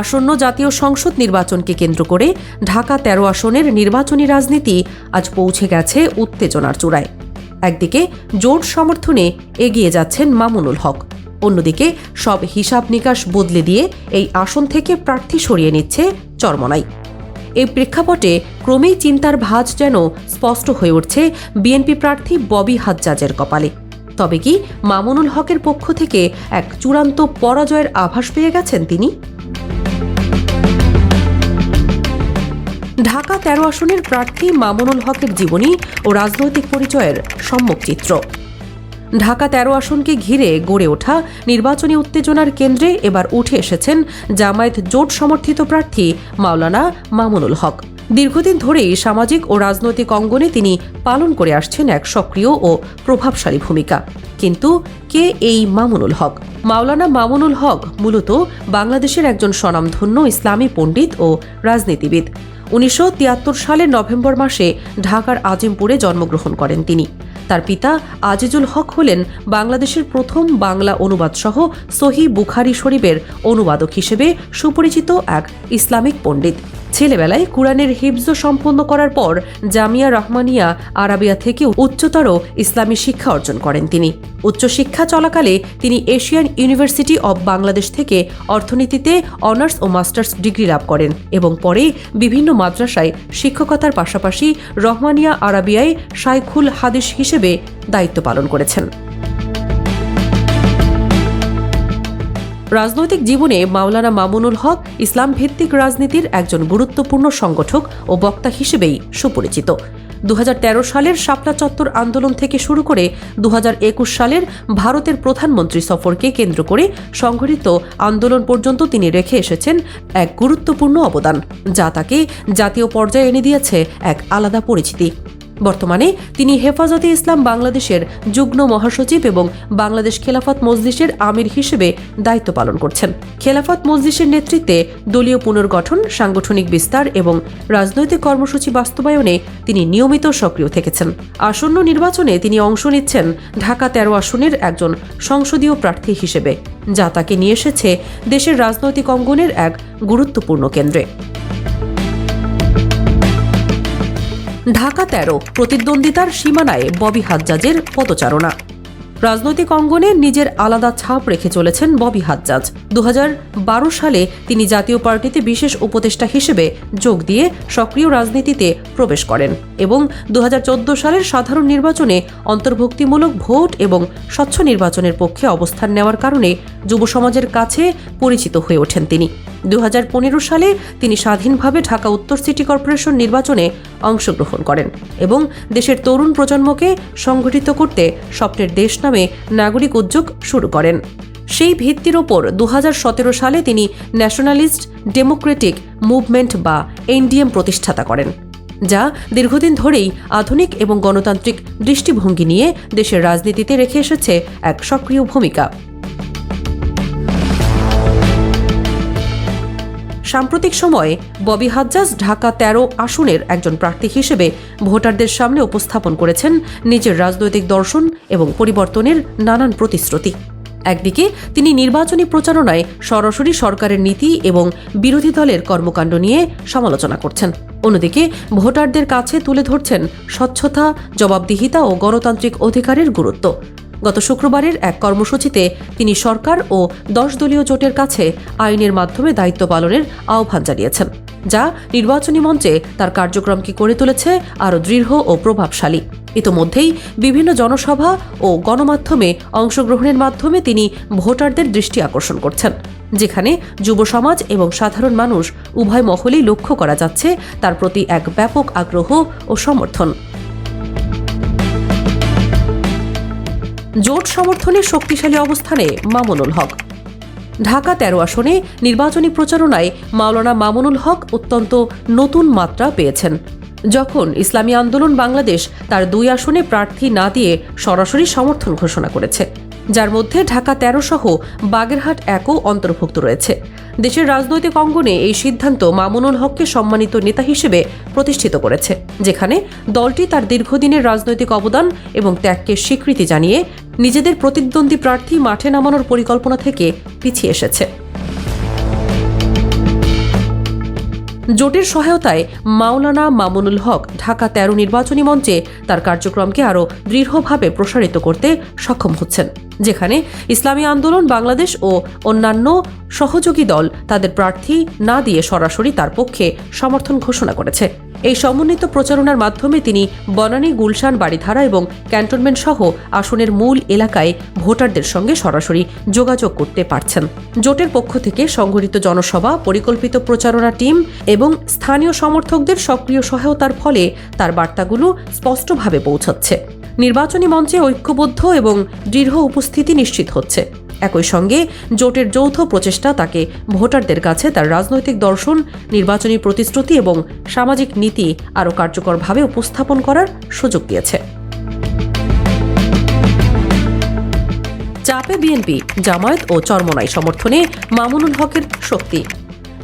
আসন্ন জাতীয় সংসদ নির্বাচনকে কেন্দ্র করে ঢাকা তেরো আসনের নির্বাচনী রাজনীতি আজ পৌঁছে গেছে উত্তেজনার চূড়ায়। একদিকে জোট সমর্থনে এগিয়ে যাচ্ছেন মামুনুল হক, অন্যদিকে সব হিসাব নিকাশ বদলে দিয়ে এই আসন থেকে প্রার্থী সরিয়ে নিচ্ছে চরমনাই। এই প্রেক্ষাপটে ক্রমেই চিন্তার ভাঁজ যেন স্পষ্ট হয়ে উঠছে বিএনপি প্রার্থী ববি হাজ্জাজের কপালে। তবে কি মামুনুল হকের পক্ষ থেকে এক চূড়ান্ত পরাজয়ের আভাস পেয়ে গেছেন তিনি? ঢাকা তেরো আসনের প্রার্থী মামুনুল হকের জীবনী ও রাজনৈতিক পরিচয়ের সম্যক চিত্র। ঢাকা তেরো আসনকে ঘিরে গড়ে ওঠা নির্বাচনী উত্তেজনার কেন্দ্রে এবার উঠে এসেছেন জামায়াত জোট সমর্থিত প্রার্থী মাওলানা মামুনুল হক। দীর্ঘদিন ধরেই সামাজিক ও রাজনৈতিক অঙ্গনে তিনি পালন করে আসছেন এক সক্রিয় ও প্রভাবশালী ভূমিকা। কিন্তু কে এই মামুনুল হক? মাওলানা মামুনুল হক মূলত বাংলাদেশের একজন স্বনামধন্য ইসলামী পণ্ডিত ও রাজনীতিবিদ। উনিশশো তিয়াত্তর সালের নভেম্বর মাসে ঢাকার আজিমপুরে জন্মগ্রহণ করেন তিনি। তার পিতা আজিজুল হক হলেন বাংলাদেশের প্রথম বাংলা অনুবাদ সহ সহি বুখারি শরীফের অনুবাদক হিসেবে সুপরিচিত এক ইসলামিক পণ্ডিত। ছেলেবেলায় কোরআনের হিফজ সম্পন্ন করার পর জামিয়া রহমানিয়া আরাবিয়া থেকে উচ্চতর ইসলামী শিক্ষা অর্জন করেন তিনি। উচ্চশিক্ষা চলাকালে তিনি এশিয়ান ইউনিভার্সিটি অব বাংলাদেশ থেকে অর্থনীতিতে অনার্স ও মাস্টার্স ডিগ্রি লাভ করেন এবং পরে বিভিন্ন মাদ্রাসায় শিক্ষকতার পাশাপাশি রহমানিয়া আরাবিয়ায় শাইখুল হাদিস হিসেবে দায়িত্ব পালন করেছেন। রাজনৈতিক জীবনে মাওলানা মামুনুল হক ইসলাম ভিত্তিক রাজনীতির একজন গুরুত্বপূর্ণ সংগঠক ও বক্তা হিসেবেই সুপরিচিত। দু হাজার তেরো সালের শাপলা চত্বর আন্দোলন থেকে শুরু করে দু হাজার একুশ সালের ভারতের প্রধানমন্ত্রী সফরকে কেন্দ্র করে সংঘটিত আন্দোলন পর্যন্ত তিনি রেখে এসেছেন এক গুরুত্বপূর্ণ অবদান, যা তাকে জাতীয় পর্যায়ে এনে দিয়েছে এক আলাদা পরিচিতি। বর্তমানে তিনি হেফাজতে ইসলাম বাংলাদেশের যুগ্ম মহাসচিব এবং বাংলাদেশ খেলাফত মজলিসের আমির হিসেবে দায়িত্ব পালন করছেন। খেলাফত মজলিসের নেতৃত্বে দলীয় পুনর্গঠন, সাংগঠনিক বিস্তার এবং রাজনৈতিক কর্মসূচি বাস্তবায়নে তিনি নিয়মিত সক্রিয় থেকেছেন। আসন্ন নির্বাচনে তিনি অংশ নিচ্ছেন ঢাকা তেরো আসনের একজন সংসদীয় প্রার্থী হিসেবে, যা তাকে নিয়ে এসেছে দেশের রাজনৈতিক অঙ্গনের এক গুরুত্বপূর্ণ কেন্দ্রে। ঢাকা তেরো, প্রতিদ্বন্দ্বিতার সীমানায় ববি হাজ্জাজের পদচারণা। রাজনৈতিক অঙ্গনে নিজের আলাদা ছাপ রেখে চলেছেন ববি হাজ্জাজ। দু হাজার বারো সালে তিনি জাতীয় পার্টিতে বিশেষ উপদেষ্টা হিসেবে যোগ দিয়ে সক্রিয় রাজনীতিতে প্রবেশ করেন এবং দু হাজার চোদ্দ সালের সাধারণ নির্বাচনে অন্তর্ভুক্তিমূলক ভোট এবং স্বচ্ছ নির্বাচনের পক্ষে অবস্থান নেওয়ার কারণে যুব সমাজের কাছে পরিচিত হয়ে ওঠেন তিনি। দু হাজার পনেরো সালে তিনি স্বাধীনভাবে ঢাকা উত্তর সিটি কর্পোরেশন নির্বাচনে অংশগ্রহণ করেন এবং দেশের তরুণ প্রজন্মকে সংগঠিত করতে স্বপ্নের দেশ নামে নাগরিক উদ্যোগ শুরু করেন। সেই ভিত্তির ওপর দু হাজার সতেরো সালে তিনি ন্যাশনালিস্ট ডেমোক্রেটিক মুভমেন্ট বা এনডিএম প্রতিষ্ঠাতা করেন, যা দীর্ঘদিন ধরেই আধুনিক এবং গণতান্ত্রিক দৃষ্টিভঙ্গি নিয়ে দেশের রাজনীতিতে রেখে এসেছে এক সক্রিয় ভূমিকা। সাম্প্রতিক সময়ে ববি হাজ্জাজ ঢাকা তেরো আসনের একজন প্রার্থী হিসেবে ভোটারদের সামনে উপস্থাপন করেছেন নিজের রাজনৈতিক দর্শন এবং পরিবর্তনের নানান প্রতিশ্রুতি। একদিকে তিনি নির্বাচনী প্রচারণায় সরাসরি সরকারের নীতি এবং বিরোধী দলের কর্মকাণ্ড নিয়ে সমালোচনা করছেন। অন্যদিকে ভোটারদের কাছে তুলে ধরছেন স্বচ্ছতা, জবাবদিহিতা ও গণতান্ত্রিক অধিকারের গুরুত্ব। গত শুক্রবারের এক কর্মসূচিতে তিনি সরকার ও দশ দলীয় জোটের কাছে আইনের মাধ্যমে দায়িত্ব পালনের আহ্বান জানিয়েছেন, যা নির্বাচনী মঞ্চে তার কার্যক্রমকে করে তুলেছে আরও দৃঢ় ও প্রভাবশালী। ইতোমধ্যেই বিভিন্ন জনসভা ও গণমাধ্যমে অংশগ্রহণের মাধ্যমে তিনি ভোটারদের দৃষ্টি আকর্ষণ করছেন, যেখানে যুব সমাজ এবং সাধারণ মানুষ উভয় মহলেই লক্ষ্য করা যাচ্ছে তার প্রতি এক ব্যাপক আগ্রহ ও সমর্থন। জোট সমর্থনে শক্তিশালী অবস্থানে মামুনুল হক। ঢাকা তেরো আসনে নির্বাচনী প্রচারণায় মাওলানা মামুনুল হক অত্যন্ত নতুন মাত্রা পেয়েছেন। যখন ইসলামী আন্দোলন বাংলাদেশ তার দুই আসনে প্রার্থী না দিয়ে সরাসরি সমর্থন ঘোষণা করেছে, যার মধ্যে ঢাকা তেরো সহ বাগেরহাট একও অন্তর্ভুক্ত রয়েছে। দেশের রাজনৈতিক অঙ্গনে এই সিদ্ধান্ত মামুনুল হককে সম্মানিত নেতা হিসেবে প্রতিষ্ঠিত করেছে, যেখানে দলটি তার দীর্ঘদিনের রাজনৈতিক অবদান এবং ত্যাগকে স্বীকৃতি জানিয়ে নিজেদের প্রতিদ্বন্দ্বী প্রার্থী মাঠে নামানোর পরিকল্পনা থেকে পিছিয়ে এসেছে। জোটের সহায়তায় মাওলানা মামুনুল হক ঢাকা তেরো নির্বাচনী মঞ্চে তার কার্যক্রমকে আরও দৃঢ়ভাবে প্রসারিত করতে সক্ষম হচ্ছেন, যেখানে ইসলামী আন্দোলন, বাংলাদেশ ও অন্যান্য সহযোগী দল তাদের প্রার্থী না দিয়ে সরাসরি তার পক্ষে সমর্থন ঘোষণা করেছে। এই সমন্বিত প্রচারণার মাধ্যমে তিনি বনানী, গুলশান বাড়িধারা এবং ক্যান্টনমেন্ট সহ আসনের মূল এলাকায় ভোটারদের সঙ্গে সরাসরি যোগাযোগ করতে পারছেন। জোটের পক্ষ থেকে সংগঠিত জনসভা, পরিকল্পিত প্রচারণা টিম এবং স্থানীয় সমর্থকদের সক্রিয় সহায়তার ফলে তার বার্তাগুলো স্পষ্টভাবে পৌঁছাচ্ছে। নির্বাচনী মঞ্চে ঐক্যবদ্ধ এবং দৃঢ় উপস্থিতি নিশ্চিত হচ্ছে। একই সঙ্গে জোটের যৌথ প্রচেষ্টা তাকে ভোটারদের কাছে তার রাজনৈতিক দর্শন, নির্বাচনী প্রতিশ্রুতি এবং সামাজিক নীতি আরও কার্যকরভাবে উপস্থাপন করার সুযোগ দিয়েছে। চাপে বিএনপি জামায়াত ও চরমনাই সমর্থনে মামুনুল হকের শক্তি।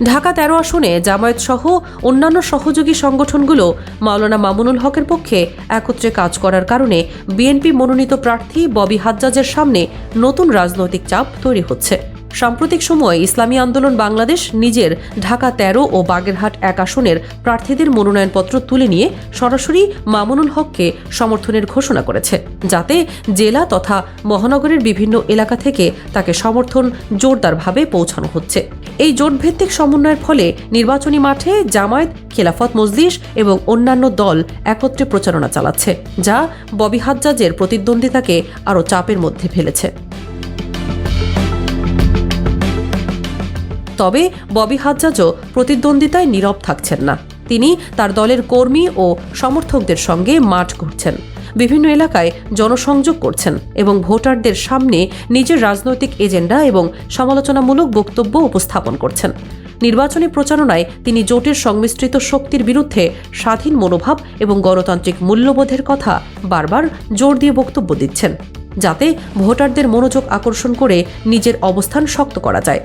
ঢাকা তেরো আসনে জামায়াত সহ অন্যান্য সহযোগী সংগঠনগুলো মাওলানা মামুনুল হকের পক্ষে একত্রে কাজ করার কারণে বিএনপি মনোনীত প্রার্থী ববি হাজ্জাজের সামনে নতুন রাজনৈতিক চাপ তৈরি হচ্ছে। সাম্প্রতিক সময়ে ইসলামী আন্দোলন বাংলাদেশ, নিজের ঢাকা তেরো ও বাগেরহাট এক আসনের প্রার্থীদের মনোনয়নপত্র তুলে নিয়ে সরাসরি মামুনুল হককে সমর্থনের ঘোষণা করেছে। যাতে জেলা তথা মহানগরের বিভিন্ন এলাকা থেকে তাকে সমর্থন জোরদারভাবে পৌঁছানো হচ্ছে। এই জোটভিত্তিক সমন্বয়ের ফলে নির্বাচনী মাঠে জামায়াত, খেলাফত মজলিস এবং অন্যান্য দল একত্রে প্রচারণা চালাচ্ছে, যা ববি হাজ্জাজের প্রতিদ্বন্দ্বিতাকে আরও চাপের মধ্যে ফেলেছে। তবে ববি হাজ্জাজও প্রতিদ্বন্দ্বিতায় নীরব থাকছেন না। তিনি তার দলের কর্মী ও সমর্থকদের সঙ্গে মাঠ করছেন বিভিন্ন এলাকায় জনসংযোগ করছেন এবং ভোটারদের সামনে নিজের রাজনৈতিক এজেন্ডা এবং সমালোচনামূলক বক্তব্য উপস্থাপন করছেন। নির্বাচনী প্রচারণায় তিনি জোটের সংমিশ্রিত শক্তির বিরুদ্ধে স্বাধীন মনোভাব এবং গণতান্ত্রিক মূল্যবোধের কথা বারবার জোর দিয়ে বক্তব্য দিচ্ছেন, যাতে ভোটারদের মনোযোগ আকর্ষণ করে নিজের অবস্থান শক্ত করা যায়।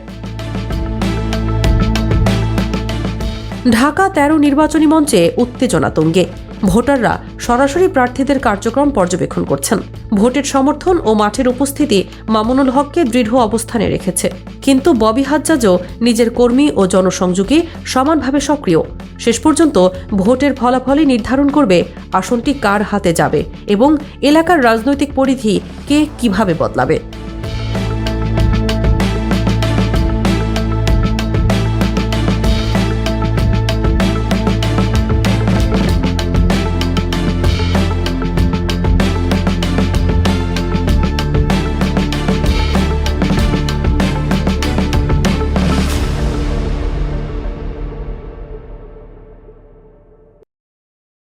ঢাকা তেরো নির্বাচনী মঞ্চে উত্তেজনা তুঙ্গে। ভোটাররা সরাসরি প্রার্থীদের কার্যক্রম পর্যবেক্ষণ করছেন। ভোটের সমর্থন ও মাঠের উপস্থিতি মামুনুল হককে দৃঢ় অবস্থানে রেখেছে। কিন্তু ববি হাজ্জাজও নিজের কর্মী ও জনসংযোগে সমানভাবে সক্রিয়। শেষ পর্যন্ত ভোটের ফলাফলই নির্ধারণ করবে আসনটি কার হাতে যাবে এবং এলাকার রাজনৈতিক পরিধি কে কীভাবে বদলাবে।